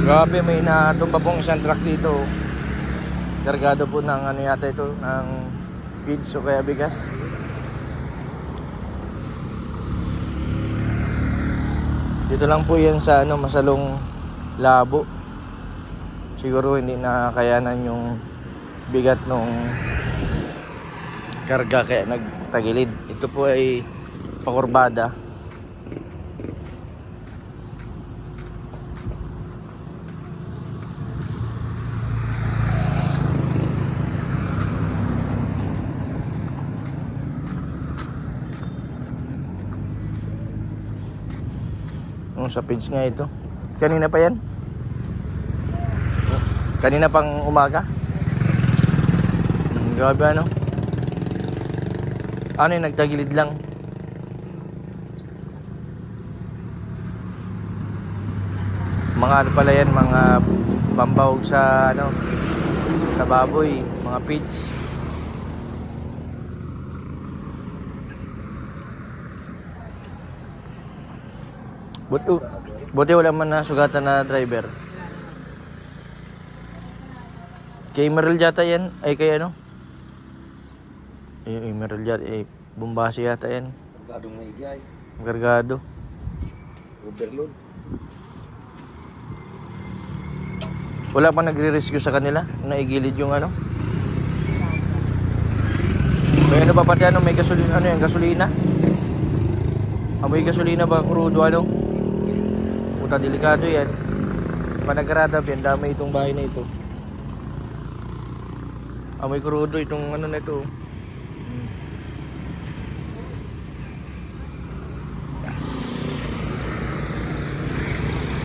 Grabe, may natumba pong isang truck dito. Kargado po ng ano yata ito, ng feeds o kaya bigas. Dito lang po yan sa ano, masalong labo. Siguro hindi nakakayanan yung bigat nung karga kaya nagtagilid. Ito po ay pakurbada. Yung sa page nga ito. Kanina pa yan? Kanina pang umaga? Hmm, grabe ano? Ano yung nagtagilid lang? Mga ano pala yan, mga pambawag sa ano, sa baboy, mga pigs. Buti, buti wala man nasugatan na driver. Kay Emerald yata yan. Ay kay ano? Ay, Emerald yata. Eh, Bumbasi yata yan. Kadong may igay. Gargado. Overload. Wala pa nagre-rescue sa kanila. Naigilid yung ano. May ano pa pati ano, may gasolina, ano yan, gasolina. Amoy gasolina ba, crudo ano? Puta, delikado yan. Panagkaradab yan, dami itong bahay na ito. Amoy crudo itong ano na ito.